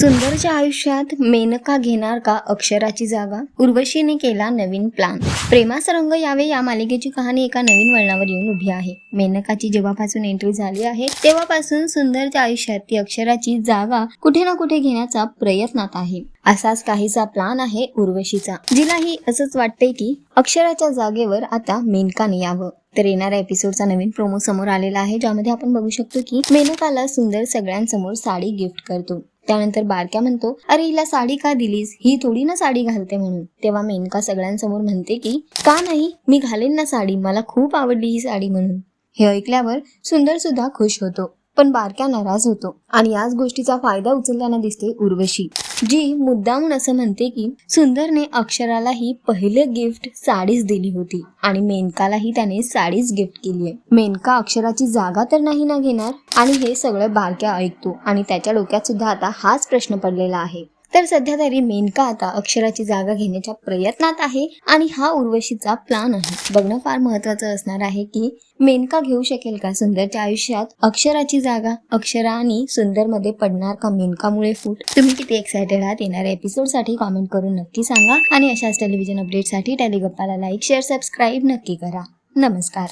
सुंदरच्या आयुष्यात मेनका घेणार का अक्षराची जागा? उर्वशीने केला नवीन प्लान प्रेमास रंग यावे या मालिकेची कहाणी एका नवीन वळणावर येऊन उभी आहे. मेनकाची जेव्हापासून एंट्री झाली आहे तेव्हापासून सुंदरच्या आयुष्यात ती अक्षराची जागा कुठे ना कुठे घेण्याचा प्रयत्नात आहे. असाच काहीसा प्लान आहे उर्वशीचा जिलाही असंच वाटते की अक्षराच्या जागेवर आता मेनकाने यावं. तर येणाऱ्या एपिसोडचा नवीन प्रोमो समोर आलेला आहे ज्यामध्ये आपण बघू शकतो की मेनकाला सुंदर सगळ्यांसमोर साडी गिफ्ट करतो. त्यानंतर बारक्या म्हणतो अरे हिला साडी का दिलीस? ही थोडी ना साडी घालते म्हणून. तेव्हा मेनका सगळ्यांसमोर म्हणते की का नाही? मी घालेन ना साडी. मला खूप आवडली ही साडी म्हणून. हे ऐकल्यावर सुंदर सुद्धा खुश होतो पण बारक्या नाराज होतो. आणि याच गोष्टीचा फायदा उचलताना दिसते उर्वशी. जी मुद्दामून असं म्हणते की सुंदरने अक्षरालाही पहिले गिफ्ट साडीच दिली होती आणि मेनकालाही त्याने साडीच गिफ्ट केली आहे. मेनका अक्षराची जागा तर नाही ना घेणार? आणि हे सगळं बारक्या ऐकतो आणि त्याच्या डोक्यात सुद्धा आता हाच प्रश्न पडलेला आहे. तर सध्या तरी मेनका आता अक्षराची जागा घेण्याच्या प्रयत्नात आहे आणि हा उर्वशीचा प्लान आहे. बघणं फार महत्वाचं असणार आहे की मेनका घेऊ शकेल का सुंदरच्या आयुष्यात अक्षराची जागा? अक्षरा आणि सुंदरमध्ये पडणार का मेनकामुळे फूट? तुम्ही किती एक्सायटेड आहात येणाऱ्या एपिसोडसाठी कॉमेंट करून नक्की सांगा आणि अशाच टेलिव्हिजन अपडेटसाठी टेलिगप्पाला लाईक शेअर सबस्क्राईब नक्की करा. नमस्कार.